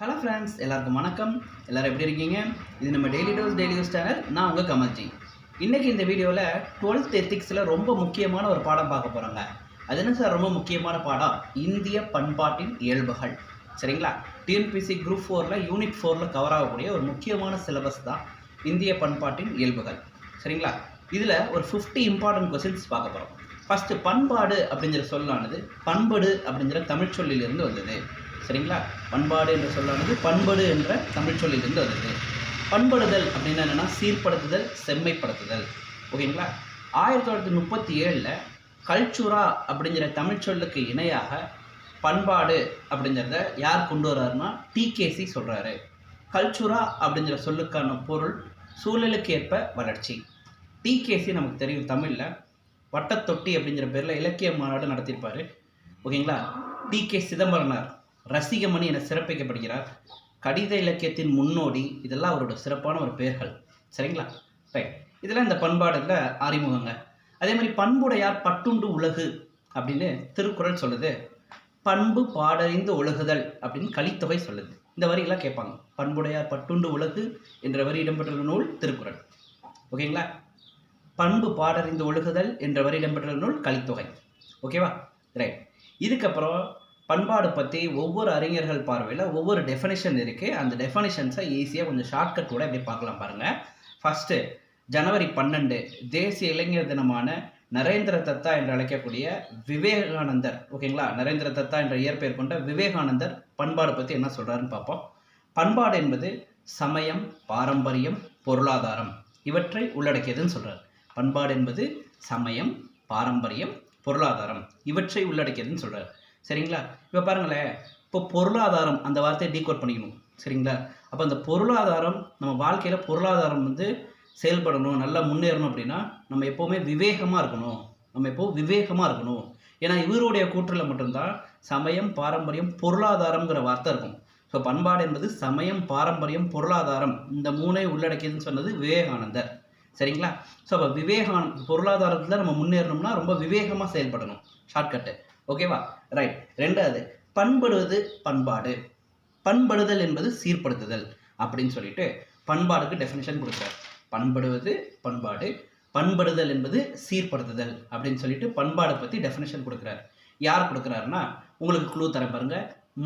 Hello friends எல்லாருக்கும் வணக்கம். எல்லாரும் எப்படி இருக்கீங்க? இது நம்ம daily dose daily dose channel நான் உங்கள் கமல்ஜி. இன்றைக்கி இந்த வீடியோவில் டுவெல்த் எத்திக்ஸில் ரொம்ப முக்கியமான ஒரு பாடம் பார்க்க போகிறோங்க அது என்ன சார்? ரொம்ப முக்கியமான பாடம். இந்திய பண்பாட்டின் இயல்புகள். சரிங்களா? டிஎன்பிசி குரூப் ஃபோரில் யூனிட் ஃபோரில் கவர் ஆகக்கூடிய ஒரு முக்கியமான சிலபஸ் தான் இந்திய பண்பாட்டின் இயல்புகள். சரிங்களா? இதில் ஒரு ஃபிஃப்டி இம்பார்ட்டன்ட் கொஸ்டின்ஸ் பார்க்க போகிறோம் ஃபஸ்ட்டு பண்பாடு அப்படிங்கிற சொல்லானது பண்படு அப்படிங்கிற தமிழ் சொல்லிலிருந்து வந்தது. சரிங்களா? பண்பாடு என்ற சொல்லானது பண்படு என்ற தமிழ் சொல்லிலிருந்து வருது பண்படுதல் அப்படின்னா என்னென்னா சீர்படுத்துதல் செம்மைப்படுத்துதல். ஓகேங்களா? ஆயிரத்தி தொள்ளாயிரத்தி முப்பத்தி ஏழில் கல்ச்சுரா அப்படிங்கிற தமிழ் சொல்லுக்கு இணையாக பண்பாடு அப்படிங்கிறத யார் கொண்டு வர்றாருன்னா டிகேசி சொல்கிறாரு கல்ச்சுரா அப்படிங்கிற சொல்லுக்கான பொருள் சூழலுக்கு ஏற்ப வளர்ச்சி. டிகேசி நமக்கு தெரியும் தமிழில். வட்டத்தொட்டி அப்படிங்கிற பேரில் இலக்கிய மாநாடு நடத்தியிருப்பார். ஓகேங்களா? T K Chidambaranar. ரசிகமணி என சிறப்பிக்கப்படுகிறார். கடித இலக்கியத்தின் முன்னோடி இதெல்லாம் அவரோட சிறப்பான ஒரு பெயர்கள். சரிங்களா? ரைட் இதெல்லாம் இந்த பண்பாடுல அறிமுகங்க. அதே மாதிரி பண்புடையார் பட்டுண்டு உலகு அப்படின்னு திருக்குறள் சொல்லுது. பண்பு பாடறிந்து ஒழுகுதல் அப்படின்னு கலித்தொகை சொல்லுது. இந்த வரியெல்லாம் கேட்பாங்க. பண்புடையார் பட்டுண்டு உலகு என்ற வரி இடம்பெற்றுள்ள நூல் திருக்குறள். ஓகேங்களா? பண்பு பாடறிந்து ஒழுகுதல் என்ற வரி இடம்பெற்றுள்ள நூல் கலித்தொகை. ஓகேவா? ரைட் இதுக்கப்புறம் பண்பாடு பற்றி ஒவ்வொரு அறிஞர்கள் பார்வையில் ஒவ்வொரு டெஃபனிஷன் இருக்குது அந்த டெஃபனிஷன்ஸை ஈஸியாக கொஞ்சம் ஷார்ட்கட் கூட எப்படி பார்க்கலாம் பாருங்கள் ஃபஸ்ட்டு ஜனவரி பன்னெண்டு தேசிய இளைஞர் தினமான நரேந்திர தத்தா என்று அழைக்கக்கூடிய விவேகானந்தர் ஓகேங்களா? நரேந்திர தத்தா என்ற இயற்பெயர் கொண்ட விவேகானந்தர் பண்பாடு பற்றி என்ன சொல்கிறாருன்னு பார்ப்போம். பண்பாடு என்பது சமயம் பாரம்பரியம் பொருளாதாரம். இவற்றை உள்ளடக்கியதுன்னு சொல்கிறார் பண்பாடு என்பது சமயம் பாரம்பரியம் பொருளாதாரம். இவற்றை உள்ளடக்கியதுன்னு சொல்கிறார் சரிங்களா? இப்போ பாருங்களேன். இப்போ பொருளாதாரம் அந்த வார்த்தையை டீகோட் பண்ணிக்கணும். சரிங்களா? அப்போ அந்த பொருளாதாரம் நம்ம வாழ்க்கையில் பொருளாதாரம் வந்து செயல்படணும் நல்லா முன்னேறணும் அப்படின்னா நம்ம எப்போவுமே விவேகமாக இருக்கணும். நம்ம எப்போ விவேகமாக இருக்கணும். ஏன்னா இவருடைய கூற்றில் மட்டும்தான் சமயம் பாரம்பரியம் பொருளாதாரம்ங்கிற வார்த்தை இருக்கும். ஸோ பண்பாடு என்பது சமயம் பாரம்பரியம் பொருளாதாரம். இந்த மூணை உள்ளடக்கியதுன்னு சொன்னது விவேகானந்தர். சரிங்களா? ஸோ அப்போ விவேகான பொருளாதாரத்தில் நம்ம முன்னேறணும்னா ரொம்ப விவேகமாக செயல்படணும். ஷார்ட்கட்டு ஓகேவா ரைட் ரெண்டாவது பண்படுவது பண்பாடு. பண்படுதல் என்பது சீர்படுத்துதல் அப்படின்னு சொல்லிட்டு பண்பாடுக்கு டெஃபினேஷன் கொடுக்குறார். பண்படுவது பண்பாடு. பண்படுதல் என்பது சீர்படுத்துதல் அப்படின்னு சொல்லிட்டு பண்பாடை பற்றி டெஃபினேஷன் கொடுக்குறார். யார் கொடுக்குறாருன்னா உங்களுக்கு குழு தர பாருங்க.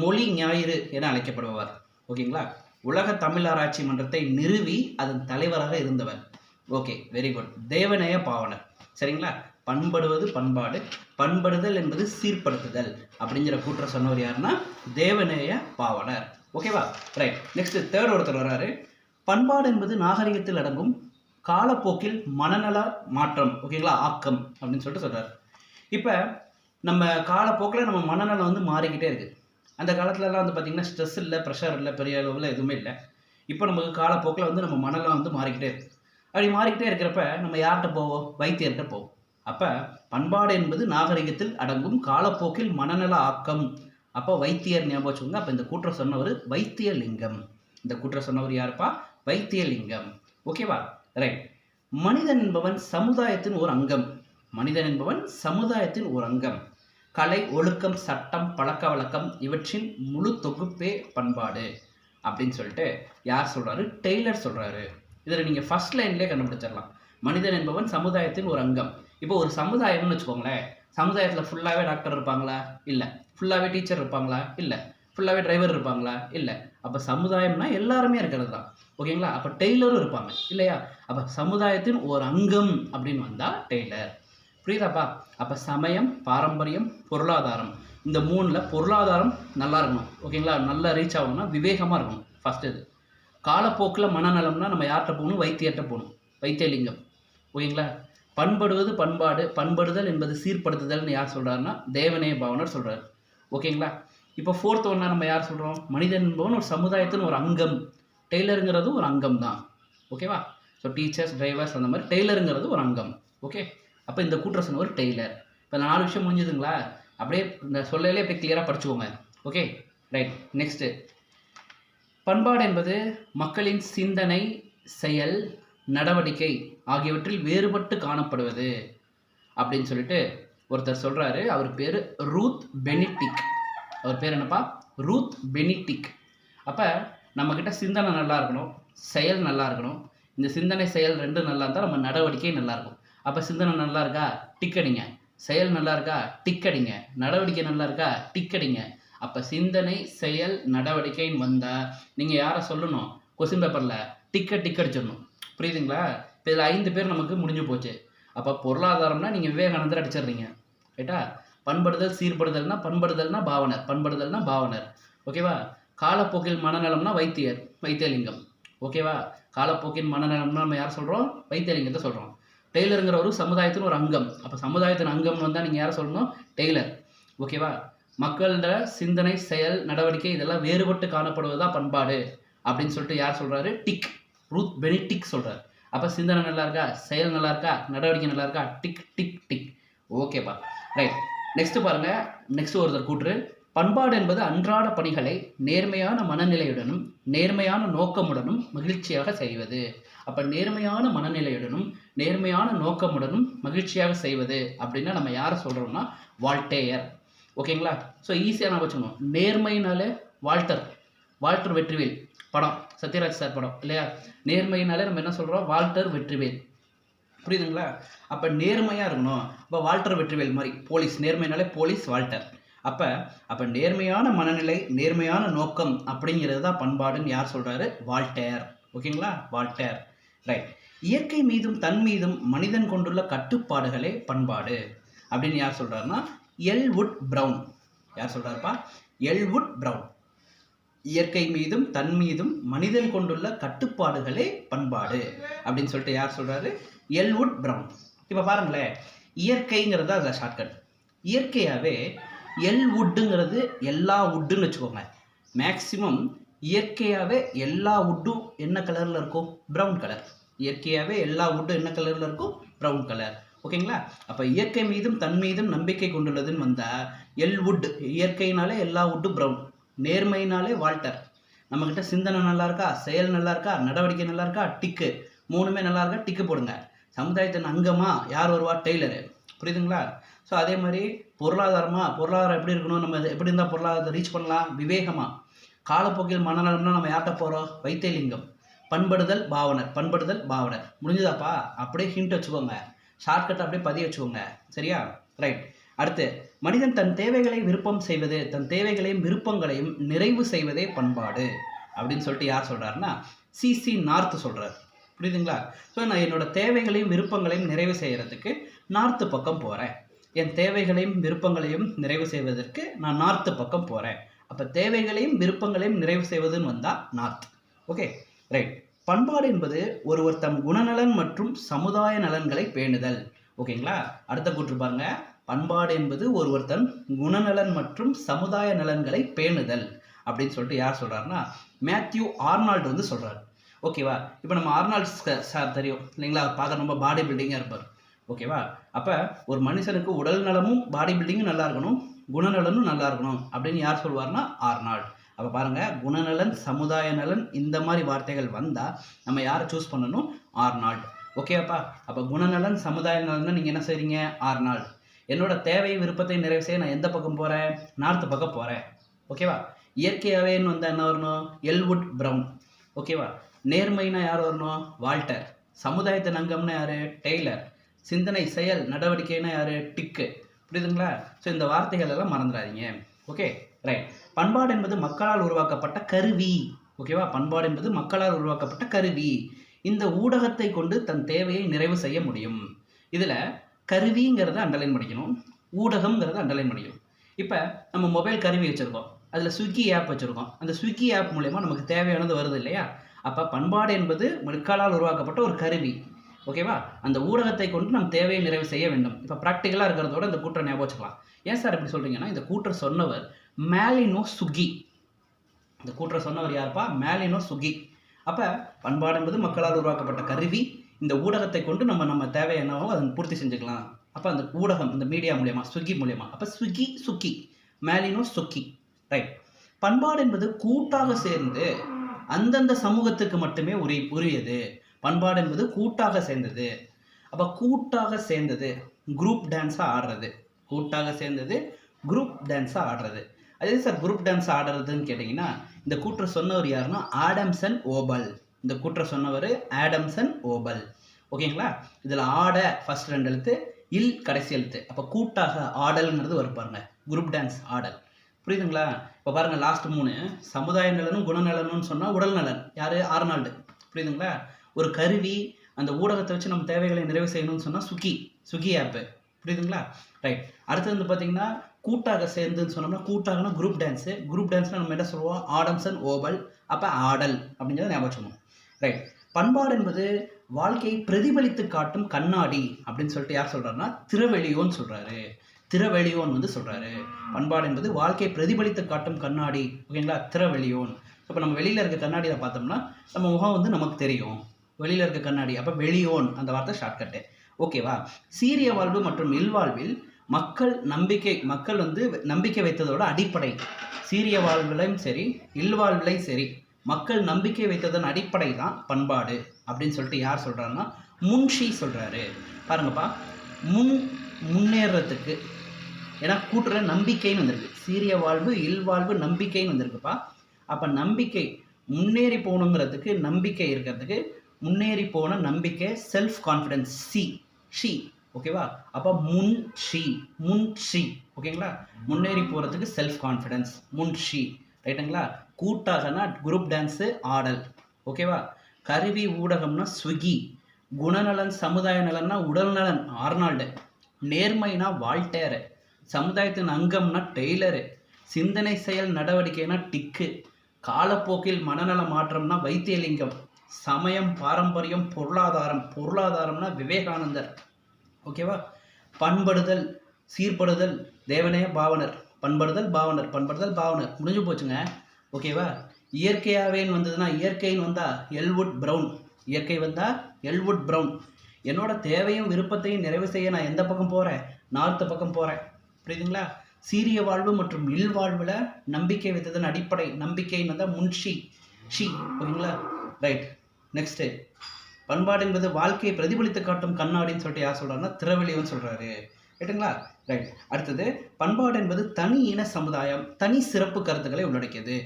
மொழி ஞாயிறு என அழைக்கப்படுபவர். ஓகேங்களா உலக தமிழ் ஆராய்ச்சி மன்றத்தை நிறுவி அதன் தலைவராக இருந்தவர். Okay very good Devaneya Pavanar. சரிங்களா? பண்படுவது பண்பாடு. பண்படுதல் என்பது சீர்படுத்துதல் அப்படிங்கிற கூற்ற சொன்னவர் யாருன்னா தேவநேய பாவனர் ஓகேவா ரைட் நெக்ஸ்ட் தேர்ட் ஒருத்தர் வர்றாரு. பண்பாடு என்பது நாகரிகத்தில் அடங்கும் காலப்போக்கில் மனநல மாற்றம் ஓகேங்களா ஆக்கம் அப்படின்னு சொல்லிட்டு சொல்கிறார் இப்போ நம்ம காலப்போக்கில் நம்ம மனநலம் வந்து மாறிக்கிட்டே இருக்குது அந்த காலத்துலலாம் வந்து பார்த்திங்கன்னா ஸ்ட்ரெஸ் இல்லை ப்ரெஷர் இல்லை பெரிய அளவில் எதுவுமே இல்லை. இப்போ நமக்கு காலப்போக்கில் வந்து நம்ம மனநலம் வந்து மாறிக்கிட்டே இருக்குது அப்படி மாறிக்கிட்டே இருக்கிறப்ப நம்ம யார்கிட்ட போவோம்? வைத்தியர்கிட்ட போவோம். அப்போ பண்பாடு என்பது நாகரிகத்தில் அடங்கும் காலப்போக்கில் மனநல ஆக்கம். அப்போ வைத்தியர் ஞாபகம் வச்சுக்கோங்க. அப்போ இந்த கூற்ற சொன்னவர் வைத்தியலிங்கம். இந்த கூற்ற சொன்னவர் யாருப்பா? வைத்தியலிங்கம். ஓகேவா ரைட் மனிதன் என்பவன் சமுதாயத்தின் ஒரு அங்கம். மனிதன் என்பவன் சமுதாயத்தின் ஒரு அங்கம். கலை ஒழுக்கம் சட்டம் பழக்க வழக்கம் இவற்றின் முழு தொகுப்பே பண்பாடு அப்படின்னு சொல்லிட்டு யார் சொல்கிறாரு டெய்லர் சொல்கிறாரு இதில் நீங்கள் ஃபர்ஸ்ட் லைன்லேயே கண்டுபிடிச்சிடலாம். மனிதன் என்பவன் சமுதாயத்தின் ஒரு அங்கம். இப்போ ஒரு சமுதாயம்னு வச்சுக்கோங்களேன் சமுதாயத்தில் ஃபுல்லாகவே டாக்டர் இருப்பாங்களா? இல்லை. ஃபுல்லாகவே டீச்சர் இருப்பாங்களா? இல்லை. ஃபுல்லாகவே டிரைவர் இருப்பாங்களா? இல்லை. அப்போ சமுதாயம்னா எல்லாருமே இருக்கிறது தான் ஓகேங்களா அப்போ டெய்லரும் இருப்பாங்க. இல்லையா? அப்போ சமுதாயத்தின் ஒரு அங்கம் அப்படின்னு வந்தால் டெய்லர். புரியுதாப்பா? அப்போ சமயம் பாரம்பரியம் பொருளாதாரம். இந்த மூணில் பொருளாதாரம் நல்லா இருக்கணும். ஓகேங்களா நல்லா ரீச் ஆகணும்னா விவேகமாக இருக்கணும். ஃபஸ்ட் இது. காலப்போக்கில் மனநலம்னா நம்ம யார்கிட்ட போகணும்? வைத்தியர்கிட்ட போகணும். வைத்தியலிங்கம். ஓகேங்களா பண்படுவது பண்பாடு பண்படுதல் என்பது சீர்படுத்துதல்னு யார் சொல்கிறாருன்னா தேவனே பாவனர் சொல்கிறார் ஓகேங்களா? இப்போ ஃபோர்த் ஒன்றா நம்ம யார் சொல்கிறோம் மனிதன் என்பவன் ஒரு சமுதாயத்தின் ஒரு அங்கம். டெய்லருங்கிறது ஒரு அங்கம் தான். ஓகேவா? ஸோ டீச்சர்ஸ் டிரைவர்ஸ் அந்த மாதிரி டெய்லருங்கிறது ஒரு அங்கம். ஓகே? அப்போ இந்த கூற்ற ஒரு டெய்லர். இப்போ நாலு விஷயம் முடிஞ்சதுங்களா? அப்படியே இந்த சொல்லலே அப்படியே கிளியராக படிச்சுக்கோங்க. ஓகே? ரைட் நெக்ஸ்ட்டு பண்பாடு என்பது மக்களின் சிந்தனை செயல் நடவடிக்கை ஆகியவற்றில் வேறுபட்டு காணப்படுவது அப்படின்னு சொல்லிட்டு ஒருத்தர் சொல்கிறாரு அவர் பேர் ரூத் பெனிட்டிக் அவர் பேர் என்னப்பா? ரூத் பெனிட்டிக் அப்போ நம்மக்கிட்ட சிந்தனை நல்லா இருக்கணும் செயல் நல்லா இருக்கணும். இந்த சிந்தனை செயல் ரெண்டும் நல்லா இருந்தால் நம்ம நடவடிக்கை நல்லாயிருக்கும் அப்போ சிந்தனை நல்லா இருக்கா? டிக்கடிங்க செயல் நல்லா இருக்கா? டிக்கடிங்க நடவடிக்கை நல்லா இருக்கா? டிக்கடிங்க அப்போ சிந்தனை செயல் நடவடிக்கைன்னு வந்தால் நீங்கள் யாரை சொல்லணும்? கொஸ்டின் பேப்பரில் டிக்கெட் டிக்கெட் சொல்லணும் புரியுதுங்களா? இப்போ இதில் ஐந்து பேர் நமக்கு முடிஞ்சு போச்சு. அப்போ பொருளாதாரம்னா நீங்கள் விவேகானந்தர் அடிச்சிடுறீங்க. ரைட்டா? பண்படுதல் சீர்படுதல்னா பண்படுதல்னா பாவனர் பண்படுதல்னா பாவனர். ஓகேவா? காலப்போக்கில் மனநலம்னா வைத்தியர் வைத்தியலிங்கம். ஓகேவா? காலப்போக்கின் மனநலம்னா நம்ம யார் சொல்கிறோம் வைத்தியலிங்கத்தை சொல்கிறோம் டெய்லருங்கிற ஒரு சமுதாயத்தின் ஒரு அங்கம். அப்போ சமுதாயத்தின் அங்கம்னு வந்தால் நீங்கள் யாரை சொல்லணும்? டெய்லர். ஓகேவா? மக்களோட சிந்தனை செயல் நடவடிக்கை இதெல்லாம் வேறுபட்டு காணப்படுவதா பண்பாடு. அப்படின்னு சொல்லிட்டு யார் சொல்கிறாரு டிக். ரூத் பெனிடிக் சொல்கிறார் அப்போ சிந்தனை நல்லா இருக்கா? செயல் நல்லா இருக்கா? நடவடிக்கை நல்லா இருக்கா? Tick tick tick. ஓகேப்பா ரைட் நெக்ஸ்ட்டு பாருங்கள் நெக்ஸ்ட் ஒருத்தர் கூற்று. பண்பாடு என்பது அன்றாட பணிகளை நேர்மையான மனநிலையுடனும் நேர்மையான நோக்கமுடனும் மகிழ்ச்சியாக செய்வது. அப்போ நேர்மையான மனநிலையுடனும் நேர்மையான நோக்கமுடனும் மகிழ்ச்சியாக செய்வது அப்படின்னா நம்ம யாரை சொல்கிறோம்னா வால்டேயர் ஓகேங்களா ஸோ ஈஸியாக நான் வச்சுக்கணும் நேர்மைனாலே வால்டர் வால்டர் வெற்றிவேல். படம் சத்யராஜ் சார் படம் இல்லையா? நேர்மையினாலே நம்ம என்ன சொல்கிறோம் வால்டர் வெற்றிவேல். புரியுதுங்களா? அப்போ நேர்மையாக இருக்கணும். அப்போ வால்டர் வெற்றிவேல் மாதிரி போலீஸ் நேர்மைனாலே போலீஸ் வால்டர். அப்போ அப்போ நேர்மையான மனநிலை நேர்மையான நோக்கம் அப்படிங்கிறது தான் பண்பாடுன்னு யார் சொல்கிறாரு வால்டேர். ஓகேங்களா? வால்டேர். ரைட் இயற்கை மீதும் தன் மீதும் மனிதன் கொண்டுள்ள கட்டுப்பாடுகளே பண்பாடு. அப்படின்னு யார் சொல்கிறாருன்னா எல்வுட் ப்ரௌன். யார் சொல்கிறாருப்பா எல்வுட் ப்ரௌன். இயற்கை மீதும் தன் மீதும் மனிதன் கொண்டுள்ள கட்டுப்பாடுகளே பண்பாடு அப்படின்னு சொல்லிட்டு யார் சொல்றாரு? Elwood Brown. இப்போ பாருங்களேன் இயற்கைங்கிறது அதில் ஷார்ட்கட் இயற்கையாகவே எல்வுட்டுங்கிறது எல்லா வுட்டுன்னு வச்சுக்கோங்க. மேக்சிமம் இயற்கையாகவே எல்லா வுட்டும் என்ன கலரில் இருக்கும்? ப்ரௌன் கலர் இயற்கையாகவே எல்லா வுட்டும் என்ன கலரில் இருக்கும்? ப்ரௌன் கலர் ஓகேங்களா? அப்போ இயற்கை மீதும் தன் மீதும் நம்பிக்கை கொண்டுள்ளதுன்னு வந்தால் எல் வுட் இயற்கையினாலே எல்லா வுட்டும் ப்ரௌன் நேர்மையினாலே வால்டர் நம்மக்கிட்ட சிந்தனை நல்லா இருக்கா செயல் நல்லா இருக்கா நடவடிக்கை நல்லா இருக்கா டிக்கு மூணுமே நல்லா இருக்கா டிக்கு போடுங்க. சமுதாயத்தின் அங்கமாக யார் வருவா? டெய்லரு. புரியுதுங்களா? ஸோ அதே மாதிரி பொருளாதாரமாக பொருளாதாரம் எப்படி இருக்கணும்? நம்ம எப்படி இருந்தால் பொருளாதாரத்தை ரீச் பண்ணலாம்? விவேகமாக காலப்போக்கில் மனநலம்னா நம்ம யார்கிட்ட போகிறோம் வைத்தியலிங்கம். பண்படுதல் பாவனர். பண்படுதல் பாவனர். முடிஞ்சதாப்பா? அப்படியே ஹிண்ட் வச்சுக்கோங்க. ஷார்ட்கட் அப்படியே பதிய வச்சுக்கோங்க. சரியா? ரைட் அடுத்து மனிதன் தன் தேவைகளை விருப்பம் செய்வது தன் தேவைகளையும் விருப்பங்களையும் நிறைவு செய்வதே பண்பாடு அப்படின்னு சொல்லிட்டு யார் சொல்கிறாருன்னா சிசி நார்த் சொல்கிறார் புரியுதுங்களா? ஸோ நான் என்னோட தேவைகளையும் விருப்பங்களையும் நிறைவு செய்கிறதுக்கு நார்த்து பக்கம் போகிறேன் என் தேவைகளையும் விருப்பங்களையும் நிறைவு செய்வதற்கு நான் நார்த்து பக்கம் போகிறேன் அப்போ தேவைகளையும் விருப்பங்களையும் நிறைவு செய்வதுன்னு வந்தால் நார்த். ஓகே ரைட் பண்பாடு என்பது ஒருவர் தம் குணநலன் மற்றும் சமுதாய நலன்களை பேணுதல். ஓகேங்களா அடுத்த கூற்று பாருங்க. பண்பாடு என்பது ஒருவர் தன் குணநலன் மற்றும் சமுதாய நலன்களை பேணுதல் அப்படின்னு சொல்லிட்டு யார் சொல்கிறாருன்னா மேத்யூ ஆர்னால்டு வந்து சொல்கிறார் ஓகேவா இப்போ நம்ம ஆர்னால்ட் சார் தெரியும். இல்லைங்களா? பார்க்க ரொம்ப பாடி பில்டிங்காக இருப்பார். ஓகேவா அப்போ ஒரு மனுஷனுக்கு உடல் நலமும் பாடி பில்டிங்கும் நல்லா இருக்கணும் குணநலனும் நல்லா இருக்கணும் அப்படின்னு யார் சொல்வார்னா ஆர்னால்ட். அப்போ பாருங்கள் குணநலன் சமுதாய நலன் இந்த மாதிரி வார்த்தைகள் வந்தால் நம்ம யாரை சூஸ் பண்ணணும்? ஆர்னால்ட். ஓகேப்பா அப்போ குணநலன் சமுதாய நலன் நீங்கள் என்ன செய்கிறீங்க ஆர்னால்ட். என்னோட தேவை விருப்பத்தை நிறைவு செய்ய நான் எந்த பக்கம் போகிறேன் நார்த்து பக்கம் போகிறேன் ஓகேவா இயற்கையாகவேன்னு வந்தால் என்ன வரணும்? Elwood Brown. ஓகேவா நேர்மைனா யார் வரணும்? வால்டர். சமுதாயத்தின் அங்கம்னா யார்? டெய்லர். சிந்தனை செயல் நடவடிக்கைனா யார்? டிக்கு. புரியுதுங்களா? ஸோ இந்த வார்த்தைகள் எல்லாம் மறந்துடாதீங்க. ஓகே ரைட் பண்பாடு என்பது மக்களால் உருவாக்கப்பட்ட கருவி. ஓகேவா பண்பாடு என்பது மக்களால் உருவாக்கப்பட்ட கருவி. இந்த ஊடகத்தை கொண்டு தன் தேவையை நிறைவு செய்ய முடியும். இதில் கருவிங்கிறத அண்டர்லைன் பண்ணிக்கணும். ஊடகம்ங்கிறத அண்டர்லைன் பண்ணிக்கணும். இப்போ நம்ம மொபைல் கருவி வச்சுருக்கோம். அதில் ஸ்விக்கி ஆப் வச்சுருக்கோம். அந்த ஸ்விக்கி ஆப் மூலயமா நமக்கு தேவையானது வருது இல்லையா? அப்போ பண்பாடு என்பது மக்களால் உருவாக்கப்பட்ட ஒரு கருவி. ஓகேவா அந்த ஊடகத்தை கொண்டு நம் தேவையை நிறைவு செய்ய வேண்டும். இப்போ ப்ராக்டிக்கலாக இருக்கிறதோட இந்த கூற்றை ஞாபகம் வச்சுக்கலாம். ஏன் சார் இப்படி சொல்கிறீங்கன்னா இந்த கூற்றை சொன்னவர் மேலினோ சுகி இந்த கூற்றை சொன்னவர் யாருப்பா? மேலினோ சுகி அப்போ பண்பாடு என்பது மக்களால் உருவாக்கப்பட்ட கருவி. இந்த ஊடகத்தை கொண்டு நம்ம நம்ம தேவை என்னவோ அதை பூர்த்தி செஞ்சுக்கலாம். அப்போ அந்த ஊடகம் இந்த மீடியா மூலயமா ஸ்விக்கி மூலயமா. அப்போ ஸ்விக்கி சுக்கி. மேலினோ சுக்கி. ரைட் பண்பாடு என்பது கூட்டாக சேர்ந்து அந்தந்த சமூகத்துக்கு மட்டுமே உரி உரியது. பண்பாடு என்பது கூட்டாக சேர்ந்தது. அப்போ கூட்டாக சேர்ந்தது குரூப் டான்ஸாக ஆடுறது. கூட்டாக சேர்ந்தது குரூப் டான்ஸாக ஆடுறது. அதே சார் குரூப் டான்ஸ் ஆடுறதுன்னு கேட்டிங்கன்னா இந்த கூற்று சொன்னவர் யாருன்னா ஆடம்சன் ஓபல். இந்த கூற்றை சொன்னவர் ஆடம்சன் ஓபல். ஓகேங்களா? இதில் ஆட ஃபர்ஸ்ட் ரெண்டு எழுத்து இல் கடைசி எழுத்து. அப்போ கூட்டாக ஆடல்ங்கிறது வரும் பாருங்க. குரூப் டான்ஸ் ஆடல். புரியுதுங்களா? இப்போ பாருங்க லாஸ்ட் மூணு. சமுதாய நலனும் குணநலனும்னு சொன்னால் உடல் நலன். யார்? ஆர்னால்டு. புரியுதுங்களா? ஒரு கருவி அந்த ஊடகத்தை வச்சு நம்ம தேவைகளை நிறைவு செய்யணும்னு சொன்னால் சுகி. சுகி ஆப்பு புரியுதுங்களா? ரைட் அடுத்தது வந்து பார்த்தீங்கன்னா கூட்டாக சேர்ந்துன்னு சொன்னோம்னா கூட்டாகனா குரூப் டான்ஸு குரூப் டான்ஸ்னால் நம்ம என்ன சொல்லுவோம்? ஆடம்சன் ஓபல் அப்போ ஆடல் அப்படிங்கிறத ஞாபகம் ரைட் பண்பாடு என்பது வாழ்க்கையை பிரதிபலித்து காட்டும் கண்ணாடி அப்படின்னு சொல்லிட்டு யார் சொல்கிறாருன்னா திருவெளியோன்னு சொல்கிறாரு திரவெளியோன் வந்து சொல்கிறாரு பண்பாடு என்பது வாழ்க்கையை பிரதிபலித்து காட்டும் கண்ணாடி ஓகேங்களா? திரவெளியோன் இப்போ நம்ம வெளியில் இருக்க கண்ணாடியில் பார்த்தோம்னா நம்ம முகம் வந்து நமக்கு தெரியும். வெளியில் இருக்க கண்ணாடி. அப்போ வெளியோன் அந்த வார்த்தை ஷார்ட்கட்டு ஓகேவா சீரிய வாழ்வு மற்றும் இல்வாழ்வில் மக்கள் நம்பிக்கை மக்கள் வந்து நம்பிக்கை வைத்ததோட அடிப்படை. சீரிய வாழ்விலையும் சரி இல்வாழ்விலையும் சரி மக்கள் நம்பிக்கை வைத்ததன் அடிப்படை தான் பண்பாடு அப்படின்னு சொல்லிட்டு யார் சொல்கிறாருன்னா முன்ஷி சொல்கிறாரு பாருங்கப்பா முன் முன்னேறத்துக்கு ஏன்னா கூட்டுற நம்பிக்கைன்னு வந்திருக்கு. சீரிய வாழ்வு இல்வாழ்வு நம்பிக்கைன்னு வந்திருக்குப்பா. அப்போ நம்பிக்கை முன்னேறி போகணுங்கிறதுக்கு நம்பிக்கை இருக்கிறதுக்கு முன்னேறி போன நம்பிக்கை செல்ஃப் கான்ஃபிடன்ஸ் சி ஷி ஓகேவா? அப்போ முன் ஷி முன் ஷி ஓகேங்களா? முன்னேறி போகிறதுக்கு செல்ஃப் கான்ஃபிடன்ஸ் முன் ஷி ரைட்டுங்களா கூட்டாகனா குரூப் டான்ஸு ஆடல். ஓகேவா? கருவி ஊடகம்னா ஸ்விக்கி குணநலன் சமுதாய நலன்னா உடல்நலன் ஆர்னால்டு. நேர்மைனா வால்டேரு சமுதாயத்தின் அங்கம்னா டெய்லரு. சிந்தனை செயல் நடவடிக்கைனா டிக்கு. காலப்போக்கில் மனநல மாற்றம்னா வைத்தியலிங்கம். சமயம் பாரம்பரியம் பொருளாதாரம். பொருளாதாரம்னா விவேகானந்தர். ஓகேவா? பண்படுதல் சீர்படுதல் தேவனே பாவனர். பண்படுதல் பாவனர். பண்படுதல் பாவனர். முடிஞ்சு போச்சுங்க. ஓகேவா? இயற்கையாவேன்னு வந்ததுன்னா இயற்கைன்னு வந்தால் எல்வுட் ப்ரௌன் இயற்கை வந்தால் எல்வுட் ப்ரௌன் என்னோட தேவையும் விருப்பத்தையும் நிறைவு செய்ய நான் எந்த பக்கம் போகிறேன் நார்த்து பக்கம் போகிறேன் புரியுதுங்களா? சீரிய வாழ்வு மற்றும் இல்வாழ்வுல நம்பிக்கை வைத்ததன் அடிப்படை நம்பிக்கைன்னு வந்தால் முன்ஷி ஷி. ஓகேங்களா? ரைட் நெக்ஸ்ட்டு பண்பாடு என்பது வாழ்க்கையை பிரதிபலித்து காட்டும் கண்ணாடின்னு சொல்லிட்டு யார் சொல்கிறாருன்னா திரவெளிவன் சொல்கிறாரு ரைட்டுங்களா ரைட் அடுத்தது பண்பாடு என்பது தனி இன சமுதாயம் தனி சிறப்பு கருத்துக்களை உள்ளடக்கியது.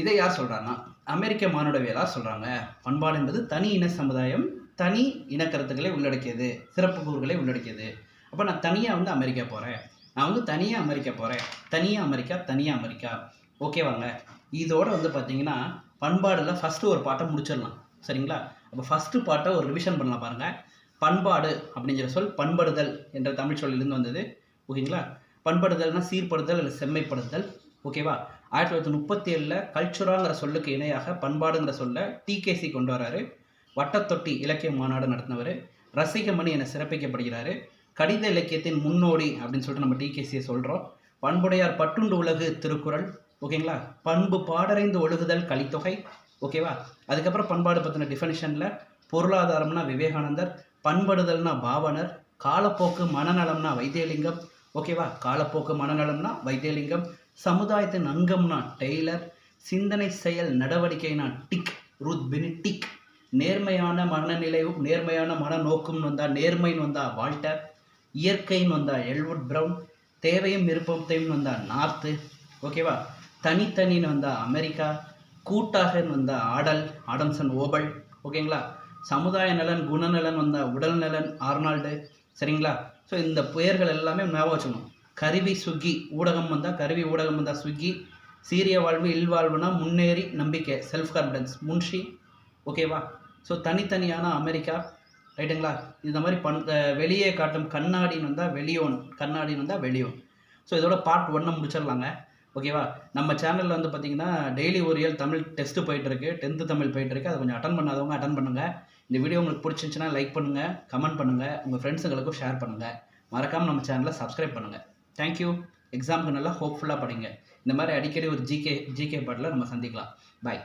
இதை யார் சொல்கிறாங்கன்னா அமெரிக்க மானுடவியலார் சொல்கிறாங்க பண்பாடு என்பது தனி இன சமுதாயம் தனி இன கருத்துக்களை உள்ளடக்கியது சிறப்பு கூறுகளை உள்ளடக்கியது. அப்போ நான் தனியாக வந்து அமெரிக்கா போகிறேன் நான் வந்து தனியாக அமெரிக்கா போகிறேன் தனியாக அமெரிக்கா தனியாக அமெரிக்கா. ஓகேவாங்க இதோட வந்து பார்த்தீங்கன்னா பண்பாடில் ஃபஸ்ட்டு ஒரு பாட்டை முடிச்சிடலாம். சரிங்களா? அப்போ ஃபஸ்ட்டு பாட்டை ஒரு ரிவிஷன் பண்ணலாம் பாருங்கள் பண்பாடு அப்படிங்கிற சொல் பண்படுதல் என்ற தமிழ் சொல்லிலிருந்து வந்தது. ஓகேங்களா? பண்படுதல்னா சீர்படுதல் இல்லை செம்மைப்படுதல் ஓகேவா? ஆயிரத்தி தொள்ளாயிரத்தி முப்பத்தி ஏழில் கல்ச்சுராங்கிற சொல்லுக்கு இணையாக பண்பாடுங்கிற சொல்ல டிகேசி கொண்டு வராரு. வட்டத்தொட்டி இலக்கிய மாநாடு நடத்தினவர். ரசிகமணி என சிறப்பிக்கப்படுகிறாரு. கடித இலக்கியத்தின் முன்னோடி அப்படின்னு சொல்லிட்டு நம்ம டிகேசியை சொல்கிறோம் பண்புடையார் பட்டுண்டு உலகு திருக்குறள். ஓகேங்களா? பண்பு பாடறைந்து ஒழுகுதல் கலித்தொகை. ஓகேவா? அதுக்கப்புறம் பண்பாடு பற்றின டிஃபனிஷனில் பொருளாதாரம்னா விவேகானந்தர் பண்படுதல்னா பாவனர் காலப்போக்கு மனநலம்னா வைத்தியலிங்கம் ஓகேவா? காலப்போக்கு மனநலம்னா வைத்தியலிங்கம் சமுதாயத்தின் அங்கம்னா டெய்லர் சிந்தனை செயல் நடவடிக்கைனா டிக் ரூத் பெனிடிக் நேர்மையான மனநிலை நேர்மையான மனநோக்கம்னு வந்தால் நேர்மைன்னு வந்தால் வால்டர் இயற்கைன்னு வந்தால் எல்வுட் ப்ரவுன் தேவையும் விருப்பத்தையும் வந்தால் நார்த்து ஓகேவா? தனித்தனின்னு வந்தால் அமெரிக்கா கூட்டாகன்னு வந்தால் ஆடல் ஆடம்சன் ஓபல் ஓகேங்களா? சமுதாய நலன் குணநலன் வந்தால் உடல் நலன் ஆர்னால்டு சரிங்களா? ஸோ இந்த பெயர்கள் எல்லாமே ஞாபகம் வச்சுக்கணும். கருவி சுகி ஊடகம் வந்தால் கருவி ஊடகம் வந்தால் சுகி. சீரிய வாழ்வு இல்வாழ்வுனா முன்னேறி நம்பிக்கை செல்ஃப் கான்ஃபிடன்ஸ் முன்ஷி ஓகேவா ஸோ தனித்தனியான அமெரிக்கா ரைட்டுங்களா இந்த மாதிரி பண் வெளியே காட்டும் கண்ணாடின்னு வந்தால் வெளியோன் கண்ணாடின்னு வந்தால் வெளியோன். ஸோ இதோட பார்ட் ஒன்னை முடிச்சிடலாங்க. ஓகேவா? நம்ம சேனலில் வந்து பார்த்தீங்கன்னா டெய்லி ஒரியல் தமிழ் டெஸ்ட்டு போயிட்டுருக்கு. டென்த்து தமிழ் போயிட்டுருக்கு. அதை கொஞ்சம் அட்டன் பண்ணாதவங்க அட்டன் பண்ணுங்கள் இந்த வீடியோ உங்களுக்கு பிடிச்சிருந்துச்சுன்னா லைக் பண்ணுங்கள் கமெண்ட் பண்ணுங்கள் உங்கள் ஃப்ரெண்ட்ஸுங்களுக்கும் ஷேர் பண்ணுங்கள் மறக்காமல் நம்ம சேனலை சப்ஸ்கிரைப் பண்ணுங்கள் தேங்க்யூ எக்ஸாமுக்கு நல்லா ஹோப்ஃபுல்லாக படிங்க. இந்த மாதிரி அடிக்கடி ஒரு ஜிகே ஜிகே பாட்டில் நம்ம சந்திக்கலாம். பாய்